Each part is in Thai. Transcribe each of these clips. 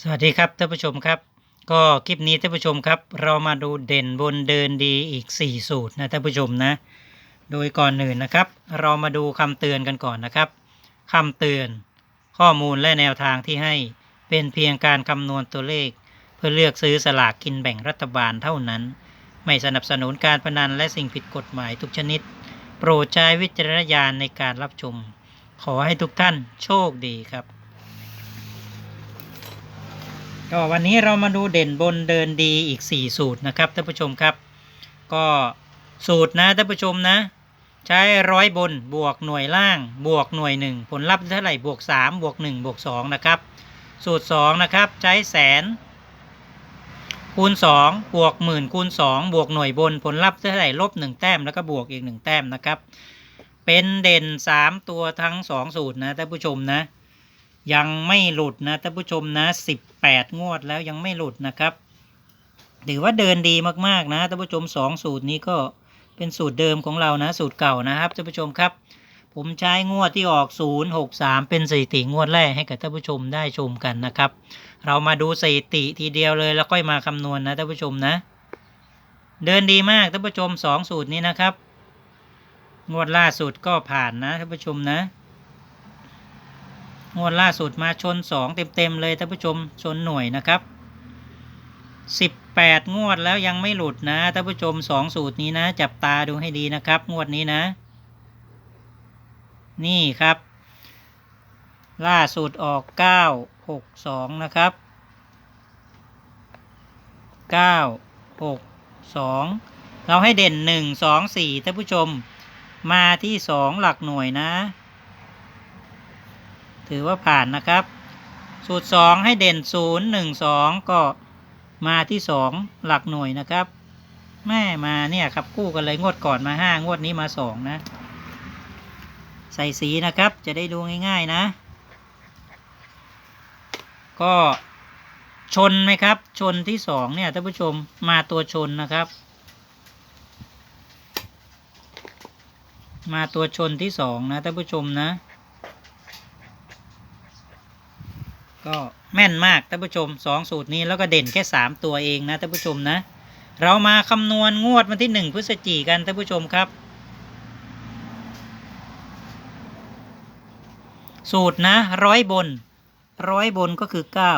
สวัสดีครับท่านผู้ชมครับ ก็คลิปนี้ท่านผู้ชมครับ เรามาดูเด่นบนเดินดีอีก 4 สูตรนะท่านผู้ชมนะ โดยก่อนอื่นนะครับ เรามาดูคำเตือนกันก่อนนะครับคำเตือน ข้อมูลและแนวทางที่ให้เป็นเพียงการคำนวณตัวเลข เพื่อเลือกซื้อสลากกินแบ่งรัฐบาลเท่านั้น ไม่สนับสนุนการพนันและสิ่งผิดกฎหมายทุกชนิด โปรดใช้วิจารณญาณในการรับชม ขอให้ทุกท่านโชคดีครับ ก็วันนี้เรามาดูเด่นบนเดินดีอีก 4 สูตรนะครับท่านผู้ชมครับ ก็สูตรนะท่านผู้ชมนะ ใช้ร้อยบนบวกหน่วยล่างบวกหน่วย 1 ผลลัพธ์เท่าไหร่บวก 3 บวก 1 บวก 2 นะครับ สูตร 2 นะครับ ใช้แสน คูณ 2 บวกหมื่นคูณ 2 บวกหน่วยบนผลลัพธ์เท่าไหร่ลบ 1 แต้มแล้วก็บวกอีก 1 แต้มนะครับ เป็นเด่น 3 ตัวทั้ง 2 สูตรนะท่านผู้ชมนะ ยังไม่หลุดนะท่านผู้ชมนะสิบแปดงวดแล้วยังไม่หลุดนะครับถือว่าเดินดีมากๆนะท่านผู้ชมสองสูตรนี้ก็เป็นสูตรเดิมของเรานะ สูตรเก่านะครับท่านผู้ชมครับ ผมใช้งวดที่ออกศูนย์หกสามเป็นสถิติงวดแรกให้กับท่านผู้ชมได้ชมกันนะครับ เรามาดูสถิติทีเดียวเลยแล้วค่อยมาคำนวณนะท่านผู้ชมนะ เดินดีมากท่านผู้ชมสองสูตรนี้นะครับ งวดล่าสุดก็ผ่านนะท่านผู้ชมนะ งวดล่าสุดมาชนสองเต็มๆเลยท่านผู้ชมชนหน่วยนะครับสิบแปดงวดแล้วยังไม่หลุดนะท่านผู้ชมสองสูตรนี้นะ จับตาดูให้ดีนะครับ งวดนี้นะ นี่ครับ ล่าสุดออกเก้าหกสองนะครับเก้าหกสองเราให้เด่นหนึ่งสองสี่ท่านผู้ชมมาที่สองหลักหน่วยนะ ถือว่าผ่านนะครับ สูตร 2 ให้เด่น 0 1 2 ก็มาที่ 2 หลักหน่วยนะครับ แม่มาเนี่ยครับคู่กันเลยงวดก่อนมา 5 งวดนี้มา 2 นะ ใส่สีนะครับจะได้ดูง่าย ๆนะ ก็ชนไหมครับ ชนที่ 2 เนี่ยท่านผู้ชมมาตัวชนนะครับมาตัวชนที่2นะท่านผู้ชมนะ ก็แม่นมากท่านผู้ชมสองสูตรนี้แล้วก็เด่นแค่สามตัวเองนะท่านผู้ชมนะ เรามาคำนวณงวดวันที่หนึ่งพฤศจิกันท่านผู้ชมครับ สูตรนะร้อยบนร้อยบนก็คือเก้า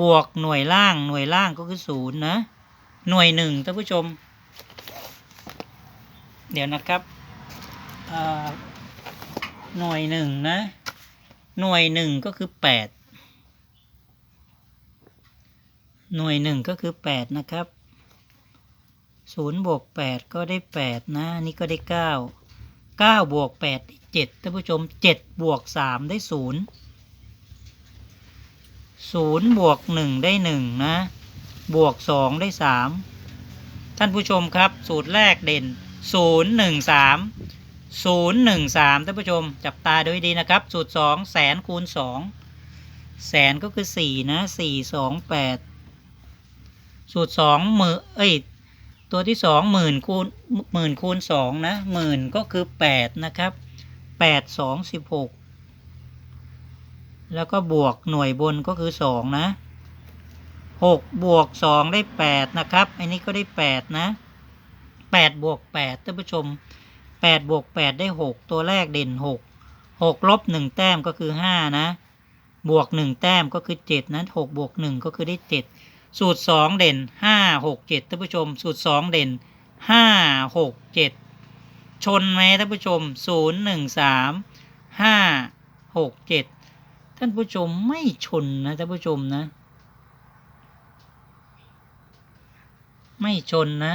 บวกหน่วยล่างหน่วยล่างก็คือศูนย์นะ หน่วยหนึ่งท่านผู้ชม เดี๋ยวนะครับหน่วยหนึ่งนะ หน่วยหนึ่งก็คือแปดหน่วยหนึ่งก็คือแปดนะครับศูนย์บวกแปดก็ได้แปดนะนี่ก็ได้เก้าเก้าบวกแปดได้เจ็ดท่านผู้ชมเจ็ดบวกสามได้ศูนย์ศูนย์บวกหนึ่งได้หนึ่งนะ บวกสองได้สามท่านผู้ชมครับ สูตรแรกเด่นศูนย์หนึ่งสาม ศูนย์หนึ่งสามท่านผู้ชม จับตาดูให้ดีนะครับ สูตรสองแสนคูณสองแสนก็คือสี่นะสี่สองแปดสูตรสองหมื่นเอ้ยตัวที่สองหมื่นคูณหมื่นคูณสองนะหมื่นก็คือแปดนะครับแปดสองสิบหกแล้วก็บวกหน่วยบนก็คือสองนะหกบวกสองได้แปดนะครับ อันนี้ก็ได้แปดนะแปดบวกแปดท่านผู้ชม ปดบวกแปดได้หกตัวแรกเด่นหกหกลบหนึ่งแต้มก็คือห้านะ บวกหนึ่งแต้มก็คือเจ็ดนะหกบวกหนึ่งก็คือได้เจ็ดสูตรสองเด่นห้าหกเจ็ดท่านผู้ชม สูตรสองเด่นห้าหกเจ็ดชนไหมท่านผู้ชมศูนย์หนึ่งสามห้าหกเจ็ดท่านผู้ชมไม่ชนนะท่านผู้ชมนะ ไม่ชนนะ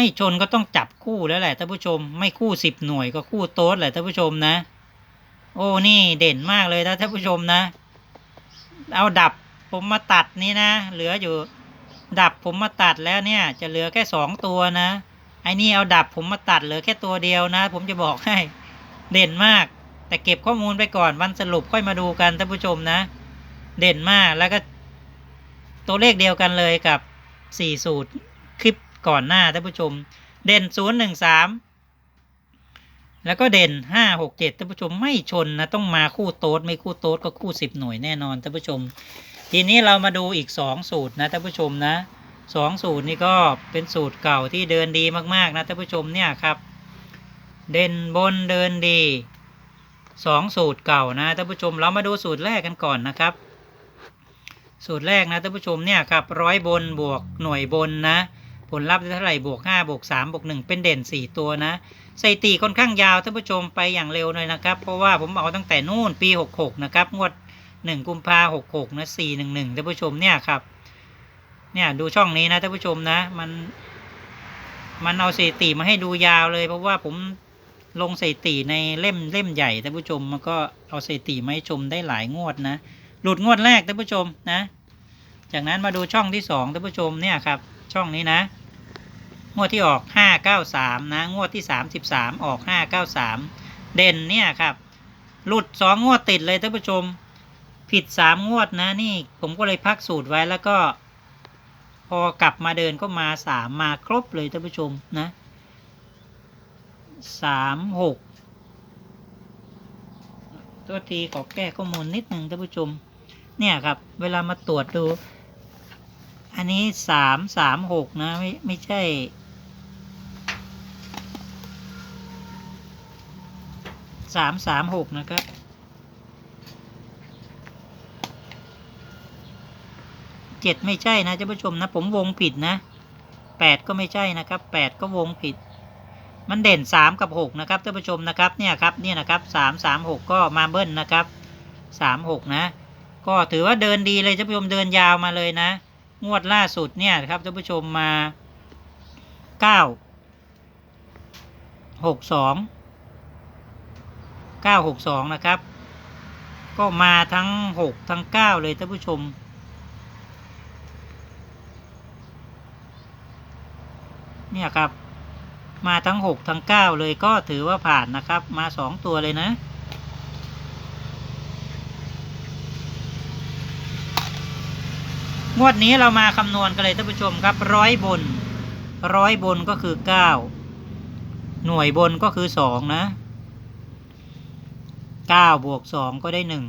ไม่ชนก็ต้องจับคู่แล้วแหละท่านผู้ชม ไม่คู่สิบหน่วยก็คู่โต๊ดแหละท่านผู้ชมนะ โอ้นี่เด่นมากเลยนะท่านผู้ชมนะ เอาดับผมมาตัดนี่นะ เหลืออยู่ ดับผมมาตัดแล้วเนี่ย จะเหลือแค่สองตัวนะไอ้นี่เอาดับผมมาตัดเหลือแค่ตัวเดียวนะ ผมจะบอกให้เด่นมาก แต่เก็บข้อมูลไปก่อนวันสรุปค่อยมาดูกันท่านผู้ชมนะ เด่นมากแล้วก็ ตัวเลขเดียวกันเลยกับสี่สูตร ก่อนหน้าท่านผู้ชม เด่นศูนย์หนึ่งสามแล้วก็เด่นห้าหกเจ็ดท่านผู้ชมไม่ชนนะต้องมาคู่โต๊ดไม่คู่โต๊ดก็คู่สิบหน่วยแน่นอนท่านผู้ชม ทีนี้เรามาดูอีกสองสูตรนะท่านผู้ชมนะสองสูตรนี้ก็เป็นสูตรเก่าที่เดินดีมากๆนะท่านผู้ชมเนี่ยครับ เด่นบนเดินดีสองสูตรเก่านะท่านผู้ชมเรามาดูสูตรแรกกันก่อนนะครับ สูตรแรกนะท่านผู้ชมเนี่ยครับร้อยบนบวกหน่วยบนนะ ผลลัพธ์ได้เท่าไหร่บวก5บวก3บวก1เป็นเด่น 4 ตัวนะสถิติค่อนข้างยาวท่านผู้ชมไปอย่างเร็วเลยนะครับ เพราะว่าผมเอาตั้งแต่นู่นปี 66 นะครับ งวด 1 กุมภาหกหกนะ 411ท่านผู้ชมเนี่ยครับ เนี่ยดูช่องนี้นะท่านผู้ชมนะ มัน มันเอาสถิติมาให้ดูยาวเลย เพราะว่าผมลงสถิติในเล่มเล่มใหญ่ท่านผู้ชมมันก็เอาสถิติมาให้ชมได้หลายงวดนะ หลุดงวดแรกท่านผู้ชมนะ จากนั้นมาดูช่องที่สองท่านผู้ชมเนี่ยครับ ช่องนี้นะ งวดที่ออกห้าเก้าสามนะ งวดที่สามสิบสามออกห้าเก้าสามเด่นเนี่ยครับ หลุดสองงวดติดเลยท่านผู้ชม ผิดสามงวดนะนี่ ผมก็เลยพักสูตรไว้แล้วก็ พอกลับมาเดินก็มาสามมาครบเลยท่านผู้ชมนะสามหกตัวทีขอแก้ข้อมูลนิดหนึ่งท่านผู้ชม เนี่ยครับ เวลามาตรวจดู อันนี้สามสามหกนะไม่ไม่ใช่ สามสามหกนะครับ เจ็ดไม่ใช่นะท่านผู้ชมนะ ผมวงผิดนะแปดก็ไม่ใช่นะครับแปดก็วงผิด มันเด่นสามกับหกนะครับท่านผู้ชมนะครับเนี่ยครับเนี่ยนะครับสามสามหกก็มาเบิ้ลนะครับสามหกนะ ก็ถือว่าเดินดีเลยท่านผู้ชมเดินยาวมาเลยนะ งวดล่าสุดเนี่ยครับท่านผู้ชมมาเก้าหกสองเก้าหกสองนะครับ ก็มาทั้งหกทั้งเก้าเลยท่านผู้ชมเนี่ยครับ มาทั้งหกทั้งเก้าเลยก็ถือว่าผ่านนะครับ มาสองตัวเลยนะ งวดนี้เรามาคำนวณกันเลยท่านผู้ชมครับร้อยบนร้อยบนก็คือเก้าหน่วยบนก็คือสองนะเก้าบวกสองก็ได้หนึ่ง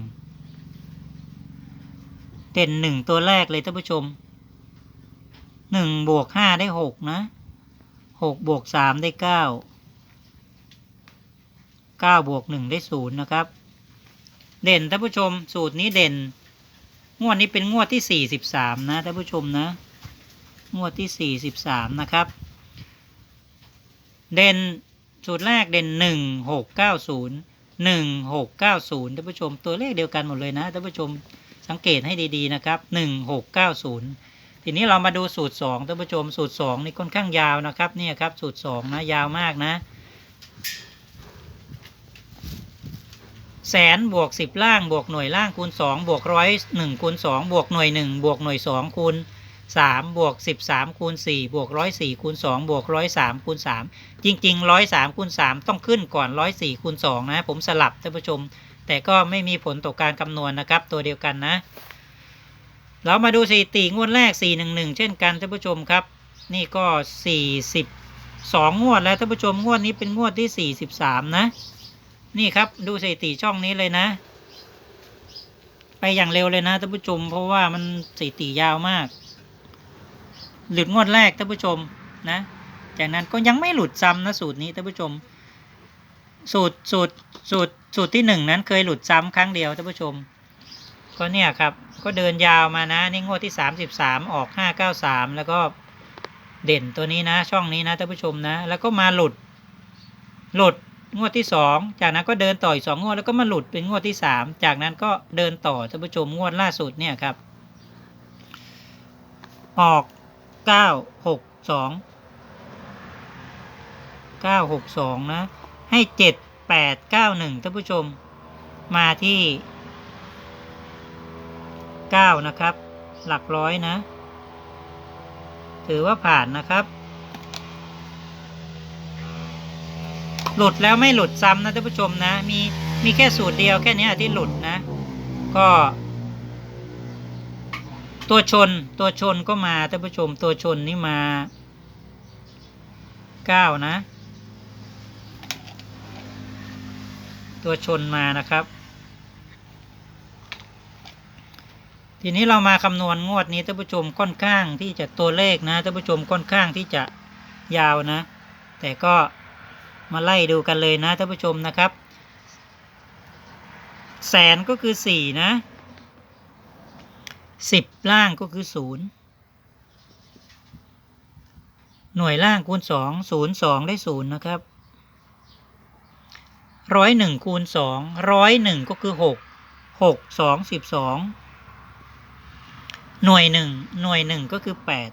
เด่นหนึ่งตัวแรกเลยท่านผู้ชมหนึ่งบวกห้าได้หกนะหกบวกสามได้เก้าเก้าบวกหนึ่งได้ศูนย์นะครับ เด่นท่านผู้ชมสูตรนี้เด่น งวดนี้เป็นงวดที่สี่สิบสามนะท่านผู้ชมนะ งวดที่สี่สิบสามนะครับ เด่นสูตรแรกเด่นหนึ่งหกเก้าศูนย์หนึ่งหกเก้าศูนย์ท่านผู้ชมตัวเลขเดียวกันหมดเลยนะท่านผู้ชมสังเกตให้ดีๆนะครับหนึ่งหกเก้าศูนย์ทีนี้เรามาดูสูตรสองท่านผู้ชมสูตรสองนี่ค่อนข้างยาวนะครับเนี่ยครับสูตรสองนะ ยาวมากนะ แสนบวกสิบล่างบวกหน่วยล่างคูณสองบวกร้อยหนึ่งคูณสองบวกหน่วยหนึ่งบวกหน่วยสองคูณสามบวกสิบสามคูณสี่บวกร้อยสี่คูณสองบวกร้อยสามคูณสามจริงๆร้อยสามคูณสามต้องขึ้นก่อนร้อยสี่คูณสองนะ ผมสลับท่านผู้ชม แต่ก็ไม่มีผลต่อการคำนวณนะครับ ตัวเดียวกันนะ เรามาดูสถิติงวดแรกสี่หนึ่งหนึ่งเช่นกันท่านผู้ชมครับ นี่ก็สี่สิบสองงวดแล้วท่านผู้ชมงวดนี้เป็นงวดที่สี่สิบสามนะ นี่ครับดูสถิติช่องนี้เลยนะ ไปอย่างเร็วเลยนะท่านผู้ชม เพราะว่ามันสถิติยาวมาก หลุดงวดแรกท่านผู้ชมนะ จากนั้นก็ยังไม่หลุดซ้ำนะสูตรนี้ท่านผู้ชม สูตรสูตรสูตรสูตรที่หนึ่งนั้นเคยหลุดซ้ำครั้งเดียวท่านผู้ชม ก็เนี่ยครับ ก็เดินยาวมานะนี่งวดที่สามสิบสามออกห้าเก้าสามแล้วก็เด่นตัวนี้นะ ช่องนี้นะท่านผู้ชมนะ แล้วก็มาหลุด หลุด งวดที่สองจากนั้นก็เดินต่ออีกสองงวดแล้วก็มาหลุดเป็นงวดที่สามจากนั้นก็เดินต่อท่านผู้ชมงวดล่าสุดเนี่ยครับ ออกเก้าหกสองเก้าหกสองนะ ให้เจ็ดแปดเก้าหนึ่งท่านผู้ชมมาที่เก้านะครับ หลักร้อยนะ ถือว่าผ่านนะครับ หลุดแล้วไม่หลุดซ้ำนะท่านผู้ชมนะ มีมีแค่สูตรเดียวแค่นี้ที่หลุดนะ ก็ ตัวชนตัวชนก็มาท่านผู้ชมตัวชนนี่มาเก้านะ ตัวชนมานะครับ ทีนี้เรามาคำนวณงวดนี้ท่านผู้ชมค่อนข้างที่จะตัวเลขนะท่านผู้ชมค่อนข้างที่จะยาวนะ แต่ก็ มาไล่ดูกันเลยนะท่านผู้ชมนะครับ แสนก็คือสี่นะสิบล่างก็คือศูนย์หน่วยล่างคูณสองศูนย์สองได้ศูนย์นะครับร้อยหนึ่งคูณสองร้อยหนึ่งก็คือหกหกสองสิบสองหน่วยหนึ่งหน่วยหนึ่งก็คือแปด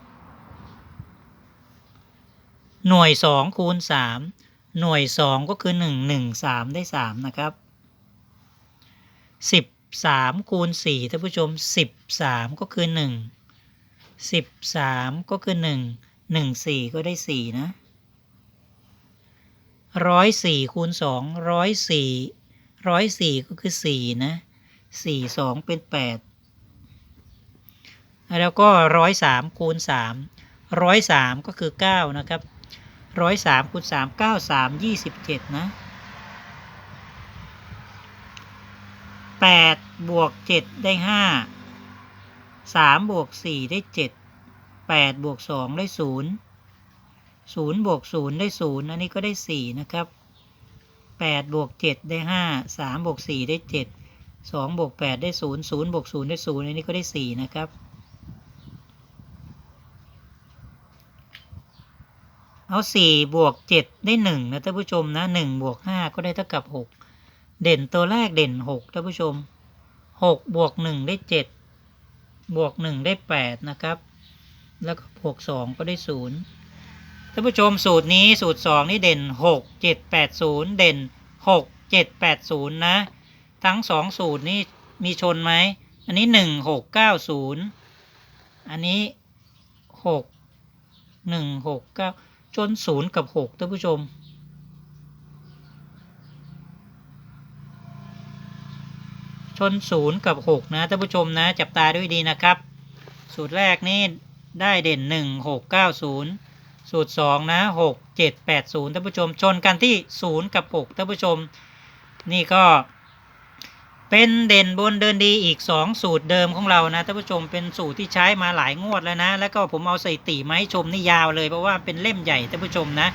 หน่วยสองคูณสาม หน่วยสองก็คือหนึ่งหนึ่งสามได้สามนะครับสิบสามคูณสี่ท่านผู้ชมสิบสามก็คือหนึ่งสิบสามก็คือหนึ่งหนึ่งสี่ก็ได้สี่นะร้อยสี่คูณสองร้อยสี่ร้อยสี่ก็คือสี่นะสี่สองเป็นแปดแล้วก็ร้อยสามคูณสามร้อยสามก็คือเก้านะครับ ร้อยสามคูณสามเก้าสามยี่สิบเจ็ดนะแปดบวกเจ็ดได้ห้าสามบวกสี่ได้เจ็ดแปดบวกสองได้ศูนย์ศูนย์บวกศูนย์ได้ศูนย์อันนี้ก็ได้สี่นะครับแปดบวกเจ็ดได้ห้าสามบวกสี่ได้เจ็ดสองบวกแปดได้ศูนย์ศูนย์บวกศูนย์ได้ศูนย์อันนี้ก็ได้สี่นะครับ เอาสี่บวกเจ็ดได้หนึ่งนะท่านผู้ชมนะหนึ่งบวกห้าก็ได้เท่ากับหกเด่นตัวแรกเด่นหกท่านผู้ชมหกบวกหนึ่งได้เจ็ดบวกหนึ่งได้แปดนะครับ แล้วก็บวกสองก็ได้ศูนย์ท่านผู้ชมสูตรนี้สูตรสองนี่เด่นหกเจ็ดแปดศูนย์เด่นหกเจ็ดแปดศูนย์นะ ทั้งสองสูตรนี่มีชนไหมอันนี้หนึ่งหกเก้าศูนย์อันนี้หกหนึ่งหกเก้า ชนศูนย์กับหกท่านผู้ชม ชนศูนย์กับหกนะท่านผู้ชมนะจับตาด้วยดีนะครับ สูตรแรกนี่ได้เด่นหนึ่งหกเก้าศูนย์สูตรสองนะหกเจ็ดแปดศูนย์ท่านผู้ชมชนกันที่ศูนย์กับหกท่านผู้ชม นี่ก็ เป็นเด่นบนเดินดีอีก 2 สูตรเดิมของเรานะท่านผู้ชมเป็นสูตรที่ใช้มาหลายงวดแล้วนะ แล้วก็ผมเอาสถิติมาให้ชมนี่ยาวเลย เพราะว่าเป็นเล่มใหญ่ท่านผู้ชมนะ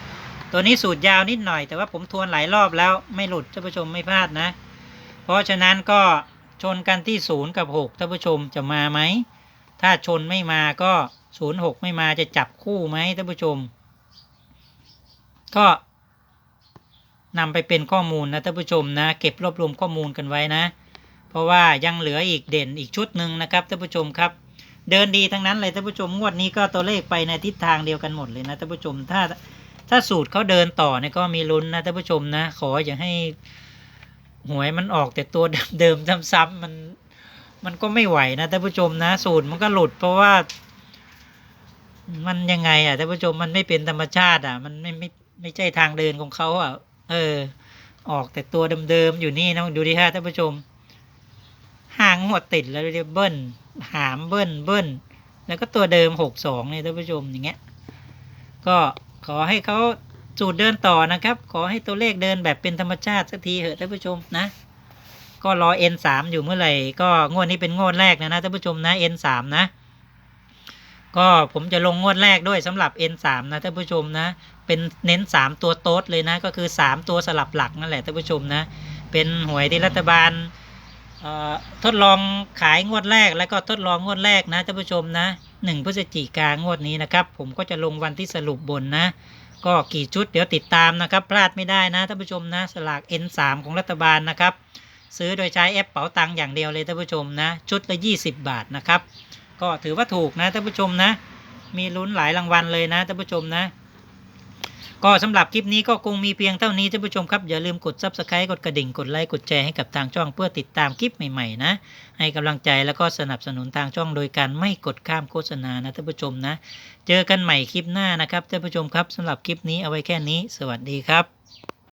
ตัวนี้สูตรยาวนิดหน่อย แต่ว่าผมทวนหลายรอบแล้วไม่หลุดท่านผู้ชมไม่พลาดนะ เพราะฉะนั้นก็ชนกันที่ศูนย์กับหกท่านผู้ชมจะมาไหมถ้าชนไม่มาก็ศูนย์หกไม่มาจะจับคู่ไหมท่านผู้ชม ก็นำไปเป็นข้อมูลนะท่านผู้ชมนะ เก็บรวบรวมข้อมูลกันไว้นะ เพราะว่ายังเหลืออีกเด่นอีกชุดหนึ่งนะครับท่านผู้ชมครับ เดินดีทั้งนั้นเลยท่านผู้ชมงวดนี้ก็ตัวเลขไปในทิศทางเดียวกันหมดเลยนะท่านผู้ชมถ้าถ้าสูตรเขาเดินต่อเนี่ยก็มีลุ้นนะท่านผู้ชมนะ ขออย่าให้หวยมันออกแต่ตัวเดิมๆซ้ำๆมันมันก็ไม่ไหวนะท่านผู้ชมนะสูตรมันก็หลุดเพราะว่า มันยังไงอะท่านผู้ชมมันไม่เป็นธรรมชาติ อะ มันไม่ไม่ไม่ใช่ทางเดินของเขาอะ เออ ออกแต่ตัวเดิมๆอยู่นี่นะดูดิฮะท่านผู้ชม ห่างหมดติดแล้วเรียเบิ้ลหามเบิ้ลเบิ้ลแล้วก็ตัวเดิมหกสองเนี่ยท่านผู้ชมอย่างเงี้ยก็ขอให้เขาสูตรเดินต่อนะครับ ขอให้ตัวเลขเดินแบบเป็นธรรมชาติสักทีเถอะท่านผู้ชมนะ ก็รอ N สามอยู่เมื่อไหร่ก็งวดนี้เป็นงวดแรกนะนะท่านผู้ชมนะ N สามนะ ก็ผมจะลงงวดแรกด้วยสำหรับ N สามนะท่านผู้ชมนะ เป็นเน้นสามตัวโต๊ดเลยนะ ก็คือสามตัวสลับหลักนั่นแหละท่านผู้ชมนะ เป็นหวยที่รัฐบาล ทดลองขายงวดแรก แล้วก็ทดลองงวดแรกนะท่านผู้ชมนะหนึ่งพฤศจิกางวดนี้นะครับ ผมก็จะลงวันที่สรุปบนนะ ก็กี่ชุดเดี๋ยวติดตามนะครับ พลาดไม่ได้นะท่านผู้ชมนะ สลาก N3 ของรัฐบาลนะครับ ซื้อโดยใช้แอปเป๋าตังค์อย่างเดียวเลยท่านผู้ชมนะ ชุดละ 20 บาทนะครับ ก็ถือว่าถูกนะท่านผู้ชมนะ มีลุ้นหลายรางวัลเลยนะท่านผู้ชมนะ ก็สำหรับคลิปนี้ก็คงมีเพียงเท่านี้ท่านผู้ชมครับอย่าลืมกด subscribe กดกระดิ่งกดไลค์กดแชร์ให้กับทางช่องเพื่อติดตามคลิปใหม่ๆนะให้กำลังใจแล้วก็สนับสนุนทางช่องโดยการไม่กดข้ามโฆษณานะท่านผู้ชมนะ เจอกันใหม่คลิปหน้านะครับท่านผู้ชมครับสำหรับคลิปนี้เอาไว้แค่นี้ สวัสดีครับ